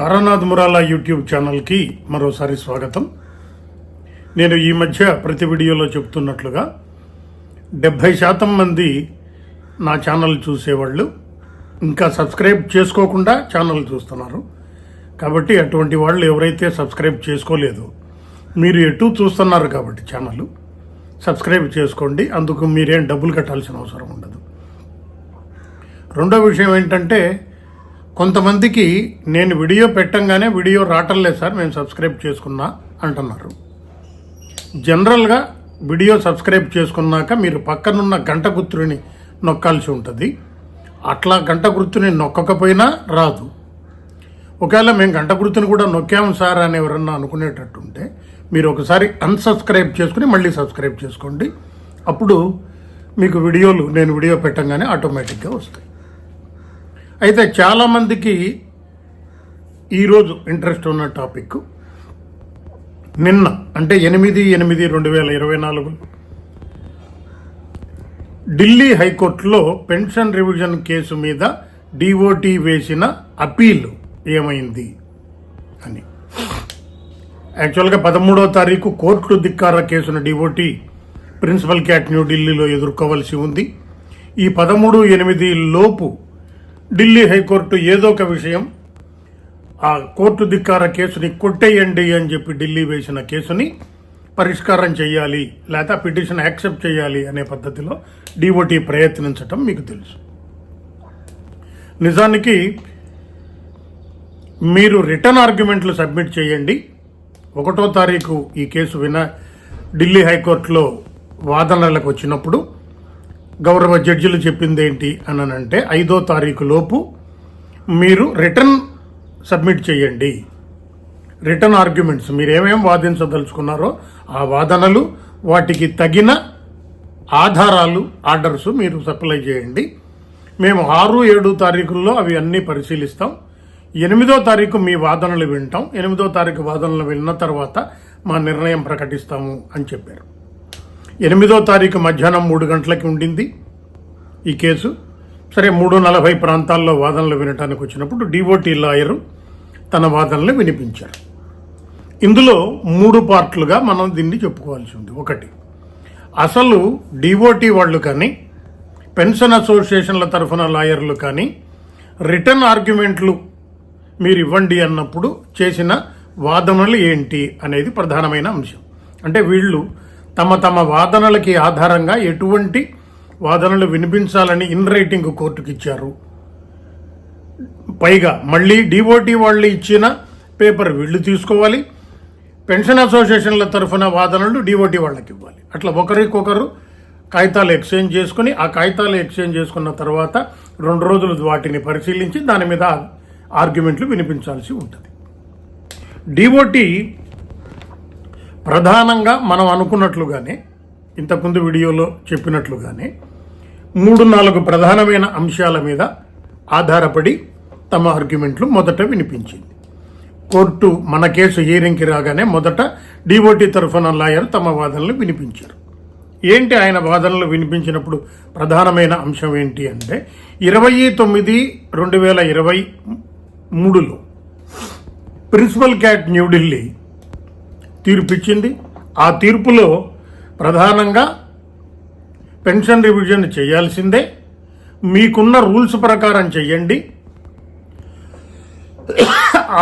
Taranath మురాలా YouTube ఛానల్కి మరోసారి స్వాగతం. నేను ఈ మధ్య ప్రతి వీడియోలో చెప్తున్నట్లుగా డెబ్భై శాతం మంది నా ఛానల్ చూసేవాళ్ళు. ఇంకా సబ్స్క్రైబ్ చేసుకోకుండా ఛానల్ చూస్తున్నారు. కాబట్టి అటువంటి వాళ్ళు ఎవరైతే సబ్స్క్రైబ్ చేసుకోలేదు మీరు ఎటు చూస్తున్నారు కాబట్టి ఛానల్ సబ్స్క్రైబ్ చేసుకోండి. అందుకు మీరేం డబ్బులు కట్టాల్సిన అవసరం ఉండదు. రెండో విషయం ఏంటంటే కొంతమందికి నేను వీడియో పెట్టంగానే వీడియో రావటంలేదు సార్ మేము సబ్స్క్రైబ్ చేసుకున్నా అంటున్నారు. జనరల్గా వీడియో సబ్స్క్రైబ్ చేసుకున్నాక మీరు పక్కనున్న గంట గుర్తుని నొక్కాల్సి ఉంటుంది. అట్లా గంట గుర్తుని నొక్కకపోయినా రాదు. ఒకవేళ మేము గంట గుర్తుని కూడా నొక్కాము సార్ అని ఎవరన్నా అనుకునేటట్టుంటే మీరు ఒకసారి అన్సబ్స్క్రైబ్ చేసుకుని మళ్ళీ సబ్స్క్రైబ్ చేసుకోండి. అప్పుడు మీకు వీడియోలు నేను వీడియో పెట్టంగానే ఆటోమేటిక్గా వస్తాయి. అయితే చాలామందికి ఈరోజు ఇంట్రెస్ట్ ఉన్న టాపిక్ నిన్న అంటే ఎనిమిది ఎనిమిది రెండు వేల ఇరవై నాలుగు ఢిల్లీ హైకోర్టులో పెన్షన్ రివిజన్ కేసు మీద డిఓటీ వేసిన అపీల్ ఏమైంది అని. యాక్చువల్గా పదమూడవ తారీఖు కోర్టు ధిక్కార కేసును డిఓటీ ప్రిన్సిపల్ క్యాట్ న్యూఢిల్లీలో ఎదుర్కోవలసి ఉంది. ఈ పదమూడు ఎనిమిది లోపు ఢిల్లీ హైకోర్టు ఏదో ఒక విషయం. ఆ కోర్టు ధిక్కార కేసుని కొట్టేయండి అని చెప్పి ఢిల్లీ వేసిన కేసుని పరిష్కారం చేయాలి లేదా పిటిషన్ యాక్సెప్ట్ చేయాలి అనే పద్ధతిలో డిఓటీ ప్రయత్నించటం మీకు తెలుసు. నిజానికి మీరు రిటర్న్ ఆర్గ్యుమెంట్లు సబ్మిట్ చేయండి. ఒకటో తారీఖు ఈ కేసు విన ఢిల్లీ హైకోర్టులో వాదనలకు వచ్చినప్పుడు గౌరవ జడ్జిలు చెప్పింది ఏంటి అని అంటే ఐదో తారీఖు లోపు మీరు రిటర్న్ సబ్మిట్ చేయండి. రిటర్న్ ఆర్గ్యుమెంట్స్ మీరు ఏమేమి వాదించదలుచుకున్నారో ఆ వాదనలు వాటికి తగిన ఆధారాలు ఆర్డర్స్ మీరు సప్లై చేయండి. మేము ఆరు ఏడు తారీఖుల్లో అవి అన్నీ పరిశీలిస్తాం. ఎనిమిదో తారీఖు మీ వాదనలు వింటాం. ఎనిమిదో తారీఖు వాదనలు విన్న తర్వాత మా నిర్ణయం ప్రకటిస్తాము అని చెప్పారు. ఎనిమిదో తారీఖు మధ్యాహ్నం మూడు గంటలకి ఉండింది ఈ కేసు. సరే మూడు నలభై ప్రాంతాల్లో వాదనలు వినటానికి వచ్చినప్పుడు డివోటీ లాయరు తన వాదనలు వినిపించారు. ఇందులో మూడు పార్ట్లుగా మనం దీన్ని చెప్పుకోవాల్సి ఉంది. ఒకటి అసలు డివోటీ వాళ్ళు కానీ పెన్షన్ అసోసియేషన్ల తరఫున లాయర్లు కానీ రిటర్న్ ఆర్గ్యుమెంట్లు మీరు ఇవ్వండి అన్నప్పుడు చేసిన వాదనలు ఏంటి అనేది ప్రధానమైన అంశం. అంటే వీళ్ళు తమ తమ వాదనలకి ఆధారంగా ఎటువంటి వాదనలు వినిపించాలని ఇన్ రైటింగ్ కోర్టుకి ఇచ్చారు పైగా మళ్ళీ డిఓటీ వాళ్ళు ఇచ్చిన పేపర్ వీళ్ళు తీసుకోవాలి. పెన్షన్ అసోసియేషన్ల తరఫున వాదనలు డిఓటీ వాళ్ళకి ఇవ్వాలి అట్లా ఒకరికొకరు కాగితాలు ఎక్స్చేంజ్ చేసుకుని ఆ కాగితాలు ఎక్స్చేంజ్ చేసుకున్న తర్వాత రెండు రోజులు వాటిని పరిశీలించి దాని మీద ఆర్గ్యుమెంట్లు వినిపించాల్సి ఉంటుంది. డిఓటి ప్రధానంగా మనం అనుకున్నట్లుగానే ఇంతకుముందు వీడియోలో చెప్పినట్లుగానే మూడు నాలుగు ప్రధానమైన అంశాల మీద ఆధారపడి తమ ఆర్గ్యుమెంట్లు మొదట వినిపించింది. కోర్టు మన కేసు హీరింగ్కి రాగానే మొదట డివోటీ తరఫున లాయర్ తమ వాదనలు వినిపించారు. ఏంటి ఆయన వాదనలు వినిపించినప్పుడు ప్రధానమైన అంశం ఏంటి అంటే ఇరవై తొమ్మిది రెండు వేల ఇరవై మూడులో ప్రిన్సిపల్ క్యాట్ న్యూఢిల్లీ తీర్పిచ్చింది. ఆ తీర్పులో ప్రధానంగా పెన్షన్ రివిజన్ చేయాల్సిందే. మీకున్న రూల్స్ ప్రకారం చేయండి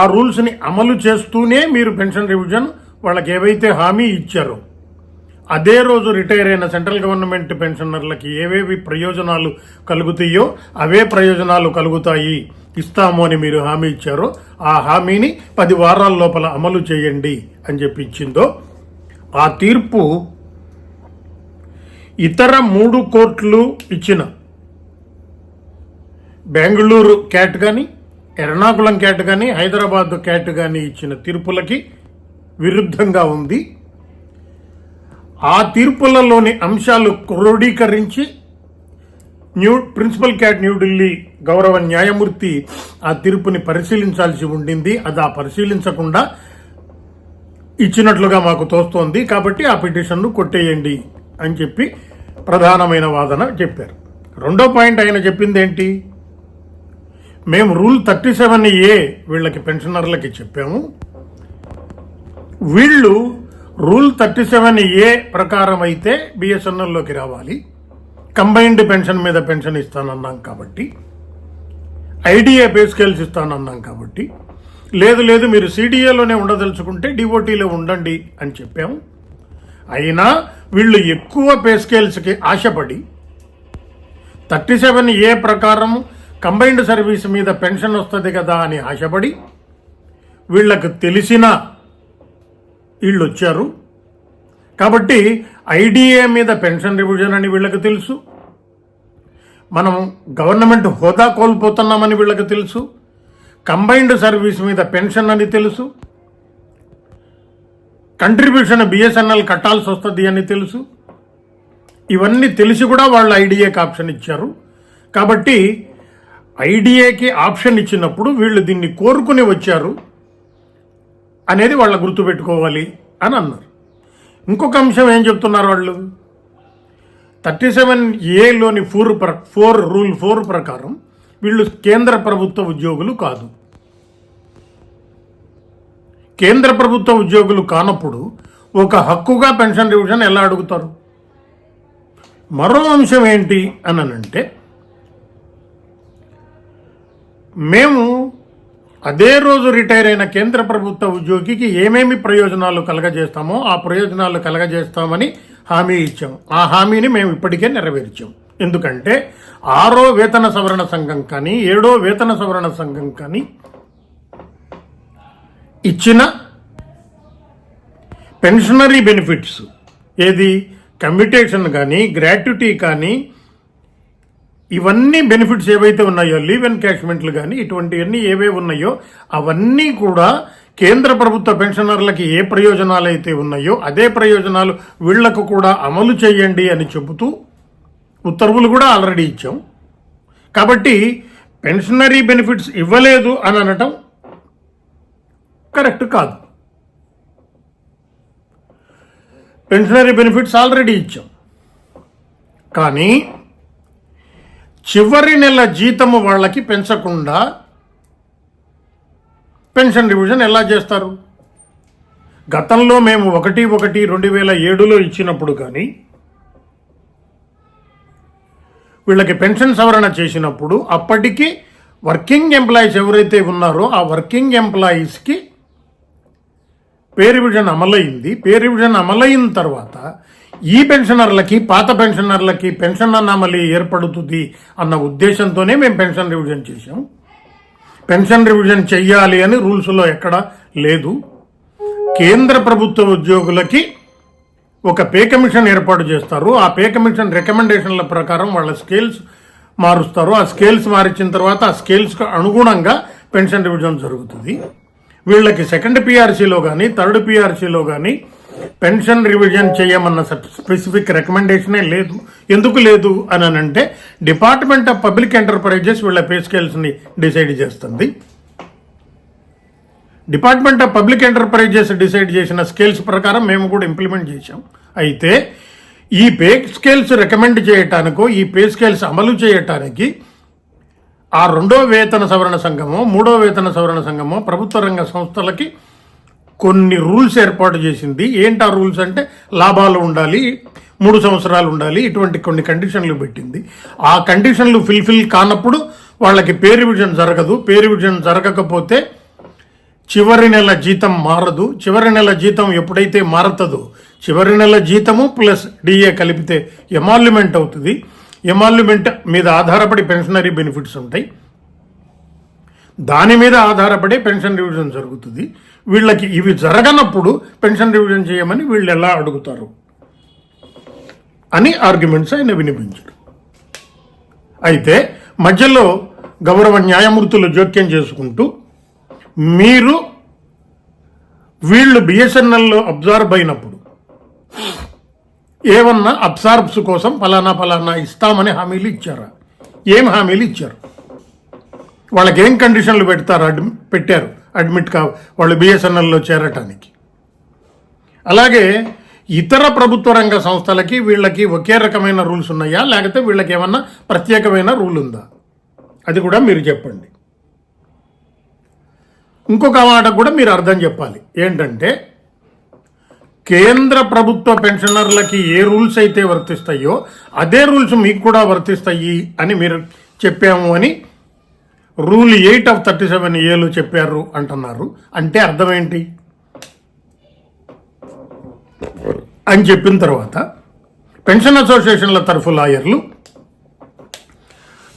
ఆ రూల్స్ని అమలు చేస్తూనే మీరు పెన్షన్ రివిజన్ వాళ్ళకి ఏవైతే హామీ ఇచ్చారో అదే రోజు రిటైర్ అయిన సెంట్రల్ గవర్నమెంట్ పెన్షనర్లకి ఏవేవి ప్రయోజనాలు కలుగుతాయో అవే ప్రయోజనాలు కలుగుతాయి. ఇస్తాము అని మీరు హామీ ఇచ్చారో ఆ హామీని పది వారాల లోపల అమలు చేయండి అని చెప్పి ఇచ్చిందో ఆ తీర్పు ఇతర మూడు కోట్లు ఇచ్చిన బెంగళూరు క్యాట్ కానీ ఎర్నాకుళం క్యాట్ కానీ హైదరాబాద్ క్యాట్ కానీ ఇచ్చిన తీర్పులకి విరుద్ధంగా ఉంది. ఆ తీర్పులలోని అంశాలు క్రోడీకరించి న్యూ ప్రిన్సిపల్ క్యాట్ న్యూఢిల్లీ గౌరవ న్యాయమూర్తి ఆ తీర్పుని పరిశీలించాల్సి ఉండింది. అది ఆ పరిశీలించకుండా ఇచ్చినట్లుగా మాకు తోస్తోంది. కాబట్టి ఆ పిటిషన్ను కొట్టేయండి అని చెప్పి ప్రధానమైన వాదన చెప్పారు. రెండో పాయింట్ ఆయన చెప్పింది ఏంటి? మేము రూల్ థర్టీ సెవెన్ ఏ వీళ్ళకి పెన్షనర్లకి చెప్పాము. వీళ్ళు రూల్ థర్టీ సెవెన్ ఏ ప్రకారం అయితే బిఎస్ఎన్ఎల్లోకి రావాలి. కంబైన్డ్ పెన్షన్ మీద పెన్షన్ ఇస్తానన్నాం కాబట్టి ఐడిఏ పే స్కేల్స్ ఇస్తానన్నాం కాబట్టి లేదు లేదు మీరు సిడిఏలోనే ఉండదలుచుకుంటే డిఓటీలో ఉండండి అని చెప్పాము అయినా వీళ్ళు ఎక్కువ పే స్కేల్స్కి ఆశపడి థర్టీ సెవెన్ ఏ ప్రకారం కంబైన్డ్ సర్వీస్ మీద పెన్షన్ వస్తుంది కదా అని ఆశపడి వీళ్ళకు తెలిసిన వీళ్ళు వచ్చారు. కాబట్టి ఐడిఏ మీద పెన్షన్ రివిజన్ అని వీళ్ళకి తెలుసు. మనం గవర్నమెంట్ హోదా కోల్పోతున్నామని వీళ్ళకి తెలుసు. కంబైన్డ్ సర్వీస్ మీద పెన్షన్ అని తెలుసు. కంట్రిబ్యూషన్ బిఎస్ఎన్ఎల్ కట్టాల్సి వస్తుంది అని తెలుసు. ఇవన్నీ తెలిసి కూడా వాళ్ళు ఐడిఏకి ఆప్షన్ ఇచ్చారు. కాబట్టి ఐడిఏకి ఆప్షన్ ఇచ్చినప్పుడు వీళ్ళు దీన్ని కోరుకుని వచ్చారు అనేది వాళ్ళ గుర్తుపెట్టుకోవాలి అని అన్నారు. ఇంకొక అంశం ఏం చెప్తున్నారు వాళ్ళు? థర్టీ సెవెన్ ఏలోని ఫోర్ ప్ర ఫోర్ రూల్ ఫోర్ ప్రకారం వీళ్ళు కేంద్ర ప్రభుత్వ ఉద్యోగులు కాదు. కేంద్ర ప్రభుత్వ ఉద్యోగులు కానప్పుడు ఒక హక్కుగా పెన్షన్ రివిజన్ ఎలా అడుగుతారు? మరో అంశం ఏంటి అని అంటే మేము అదే రోజు రిటైర్ అయిన కేంద్ర ప్రభుత్వ ఉద్యోగికి ఏమేమి ప్రయోజనాలు కలగజేస్తామో ఆ ప్రయోజనాలు కలగజేస్తామని హామీ ఇచ్చాం. ఆ హామీని మేము ఇప్పటికే నెరవేర్చాం. ఎందుకంటే ఆరో వేతన సవరణ సంఘం కానీ ఏడో వేతన సవరణ సంఘం కానీ ఇచ్చిన పెన్షనరీ బెనిఫిట్స్ ఏది? కమ్యూటేషన్ కానీ గ్రాట్యుటీ కానీ ఇవన్నీ బెనిఫిట్స్ ఏవైతే ఉన్నాయో లీవ్ ఎన్కాష్మెంట్లు కానీ ఇటువంటివన్నీ ఏవే ఉన్నాయో అవన్నీ కూడా కేంద్ర ప్రభుత్వ పెన్షనర్లకి ఏ ప్రయోజనాలు అయితే ఉన్నాయో అదే ప్రయోజనాలు వీళ్ళకు కూడా అమలు చేయండి అని చెబుతూ ఉత్తర్వులు కూడా ఆల్రెడీ ఇచ్చాం. కాబట్టి పెన్షనరీ బెనిఫిట్స్ ఇవ్వలేదు అని అనటం కరెక్ట్ కాదు. పెన్షనరీ బెనిఫిట్స్ ఆల్రెడీ ఇచ్చాం. కానీ చివరి నెల జీతము వాళ్ళకి పెంచకుండా పెన్షన్ రివిజన్ ఎలా చేస్తారు? గతంలో మేము ఒకటి ఒకటి రెండు వేల ఏడులో ఇచ్చినప్పుడు కానీ వీళ్ళకి పెన్షన్ సవరణ చేసినప్పుడు అప్పటికి వర్కింగ్ ఎంప్లాయీస్ ఎవరైతే ఉన్నారో ఆ వర్కింగ్ ఎంప్లాయీస్కి పే రివిజన్ అమలైంది. పే రివిజన్ అమలైన తర్వాత ఈ పెన్షనర్లకి పాత పెన్షనర్లకి పెన్షన్ అనామలి ఏర్పడుతుంది అన్న ఉద్దేశంతోనే మేము పెన్షన్ రివిజన్ చేశాం. పెన్షన్ రివిజన్ చెయ్యాలి అని రూల్స్లో ఎక్కడ లేదు. కేంద్ర ప్రభుత్వ ఉద్యోగులకి ఒక పే కమిషన్ ఏర్పాటు చేస్తారు. ఆ పే కమిషన్ రికమెండేషన్ల ప్రకారం వాళ్ళ స్కేల్స్ మారుస్తారు. ఆ స్కేల్స్ మారించిన తర్వాత ఆ స్కేల్స్కి అనుగుణంగా పెన్షన్ రివిజన్ జరుగుతుంది. వీళ్ళకి సెకండ్ పిఆర్సీలో కానీ థర్డ్ పిఆర్సీలో కానీ పెన్షన్ రివిజన్ చేయమన్న స్పెసిఫిక్ రికమెండేషనే లేదు. ఎందుకు లేదు అని అంటే డిపార్ట్మెంట్ ఆఫ్ పబ్లిక్ ఎంటర్ప్రైజెస్ వీళ్ళ పే స్కేల్స్ని డిసైడ్ చేస్తుంది. Department of public enterprises decide చేసిన స్కేల్స్ ప్రకారం మేము కూడా ఇంప్లిమెంట్ చేశాం. అయితే ఈ పే స్కేల్స్ రికమెండ్ చేయటానికో ఈ పే స్కేల్స్ అమలు చేయటానికి ఆ రెండో వేతన సవరణ సంఘము మూడో వేతన సవరణ సంఘము ప్రభుత్వ రంగ సంస్థలకి కొన్ని రూల్స్ ఏర్పాటు చేసింది. ఏంటి ఆ రూల్స్ అంటే లాభాలు ఉండాలి మూడు సంవత్సరాలు ఉండాలి ఇటువంటి కొన్ని కండిషన్లు పెట్టింది. ఆ కండిషన్లు ఫిల్ఫిల్ కానప్పుడు వాళ్ళకి పే రివిజన్ జరగదు. పే రివిజన్ జరగకపోతే చివరి నెల జీతం మారదు. చివరి నెల జీతం ఎప్పుడైతే మారతదో చివరి నెల జీతము ప్లస్ డిఏ కలిపితే ఎమాల్యుమెంట్ అవుతుంది. ఎమాల్యుమెంట్ మీద ఆధారపడి పెన్షనరీ బెనిఫిట్స్ ఉంటాయి. దాని మీద ఆధారపడి పెన్షన్ రివిజన్ జరుగుతుంది. వీళ్ళకి ఇవి జరగనప్పుడు పెన్షన్ రివిజన్ చేయమని వీళ్ళు ఎలా అడుగుతారు? అని ఆర్గ్యుమెంట్స్ ఆయన వినిపించారు. అయితే మధ్యలో గౌరవ న్యాయమూర్తులు జోక్యం చేసుకుంటూ మీరు వీళ్ళు బిఎస్ఎన్ఎల్లో అబ్జార్బ్ అయినప్పుడు ఏమన్నా అబ్సార్బ్స్ కోసం ఫలానా ఫలానా ఇస్తామని హామీలు ఇచ్చారా? ఏం హామీలు ఇచ్చారు? వాళ్ళకి ఏం కండిషన్లు పెడతారు పెట్టారు? అడ్మిట్ కా వాళ్ళు బిఎస్ఎన్ఎల్లో చేరటానికి. అలాగే ఇతర ప్రభుత్వ రంగ సంస్థలకి వీళ్ళకి ఒకే రకమైన రూల్స్ ఉన్నాయా? లేకపోతే వీళ్ళకి ఏమన్నా ప్రత్యేకమైన రూల్ ఉందా? అది కూడా మీరు చెప్పండి. ఇంకొక మాట కూడా మీరు అర్థం చెప్పాలి. ఏంటంటే కేంద్ర ప్రభుత్వ పెన్షనర్లకి ఏ రూల్స్ అయితే వర్తిస్తాయో అదే రూల్స్ మీకు కూడా వర్తిస్తాయి అని మీరు చెప్పాము అని rule eight of thirty seven ఏలు చెప్పారు అంటున్నారు. అంటే అర్థమేంటి అని చెప్పిన తర్వాత పెన్షన్ అసోసియేషన్ల తరఫు లాయర్లు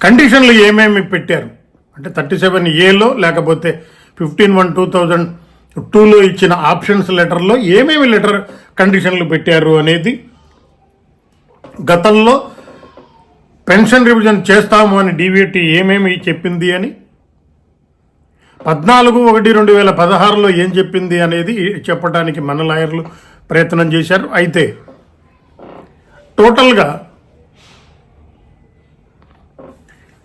కండిషన్లు ఏమేమి పెట్టారు? అంటే థర్టీ సెవెన్ ఏలో లేకపోతే ఫిఫ్టీన్ వన్ టూ థౌజండ్ టూలో ఇచ్చిన ఆప్షన్స్ లెటర్లో ఏమేమి లెటర్ కండిషన్లు పెట్టారు అనేది గతంలో పెన్షన్ రివిజన్ చేస్తాము అని డీవీటీ ఏమేమి చెప్పింది అని? పద్నాలుగు ఒకటి రెండు వేల పదహారులో ఏం చెప్పింది అనేది చెప్పడానికి మన లాయర్లు ప్రయత్నం చేశారు. అయితే టోటల్గా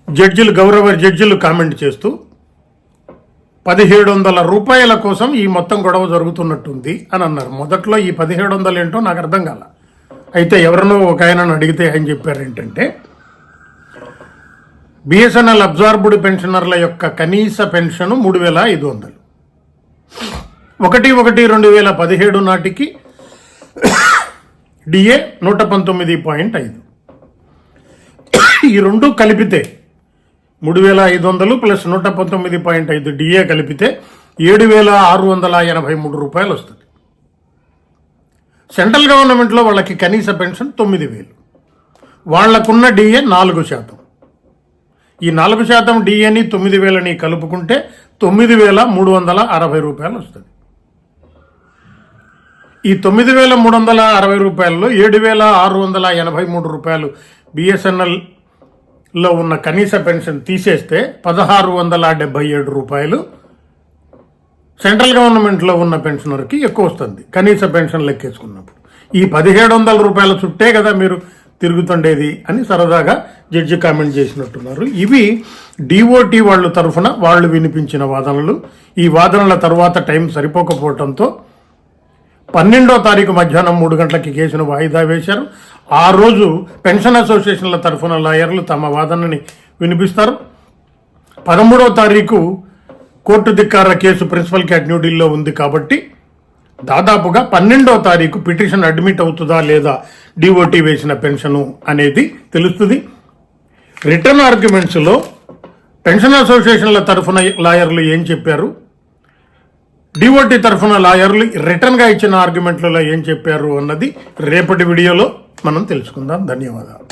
జడ్జిలు గౌరవ జడ్జిలు కామెంట్ చేస్తూ పదిహేడు వందల రూపాయల కోసం ఈ మొత్తం గొడవ జరుగుతున్నట్టుంది అని అన్నారు. మొదట్లో ఈ పదిహేడు వందలు ఏంటో నాకు అర్థం కాల. అయితే ఎవరినో ఒక ఆయనను అడిగితే ఆయన చెప్పారు ఏంటంటే బిఎస్ఎన్ఎల్ అబ్జార్బ్డ్ పెన్షనర్ల యొక్క కనీస పెన్షన్ మూడు వేల ఐదు వందలు. ఒకటి ఒకటి రెండు వేల పదిహేడు నాటికి డిఏ నూట పంతొమ్మిది పాయింట్ ఐదు. ఈ రెండు కలిపితే మూడు వేల ఐదు వందలు ప్లస్ నూట పంతొమ్మిది పాయింట్ ఐదు డిఏ కలిపితే ఏడు వేల ఆరు వందల ఎనభై మూడు రూపాయలు వస్తుంది. సెంట్రల్ గవర్నమెంట్లో వాళ్ళకి కనీస పెన్షన్ తొమ్మిది వేలు. వాళ్ళకున్న డిఏ నాలుగు శాతం. ఈ నాలుగు శాతం డిఏని తొమ్మిది వేలని కలుపుకుంటే తొమ్మిది వేల మూడు వందల అరవై రూపాయలు వస్తుంది. ఈ తొమ్మిది వేల మూడు వందల అరవై రూపాయల్లో ఏడు వేల ఆరు వందల ఎనభై మూడు రూపాయలు బిఎస్ఎన్ఎల్లో ఉన్న కనీస పెన్షన్ తీసేస్తే పదహారు వందల డెబ్బై ఏడు రూపాయలు సెంట్రల్ గవర్నమెంట్లో ఉన్న పెన్షనర్కి ఎక్కువ వస్తుంది. కనీస పెన్షన్ లెక్కేసుకున్నప్పుడు. ఈ పదిహేడు వందల రూపాయల చుట్టే కదా మీరు తిరుగుతుండేది అని సరదాగా జడ్జి కామెంట్ చేసినట్టున్నారు. ఇవి డిఓటి వాళ్ళు తరఫున వాళ్ళు వినిపించిన వాదనలు. ఈ వాదనల తర్వాత టైం సరిపోకపోవడంతో పన్నెండో తారీఖు మధ్యాహ్నం మూడు గంటలకి కేసును వాయిదా వేశారు. ఆ రోజు పెన్షన్ అసోసియేషన్ల తరఫున లాయర్లు తమ వాదనని వినిపిస్తారు. పదమూడవ తారీఖు కోర్టు ధిక్కార కేసు ప్రిన్సిపల్ క్యాట్ న్యూఢిల్లీలో ఉంది కాబట్టి దాదాపుగా పన్నెండవ తారీఖు పిటిషన్ అడ్మిట్ అవుతుందా లేదా డిఓటి వేసిన పెన్షను అనేది తెలుస్తుంది. రిటర్న్ ఆర్గ్యుమెంట్స్లో పెన్షన్ అసోసియేషన్ల తరఫున లాయర్లు ఏం చెప్పారు? డిఓటి తరఫున లాయర్లు రిటర్న్గా ఇచ్చిన ఆర్గ్యుమెంట్లలో ఏం చెప్పారు అన్నది రేపటి వీడియోలో మనం తెలుసుకుందాం. ధన్యవాదాలు.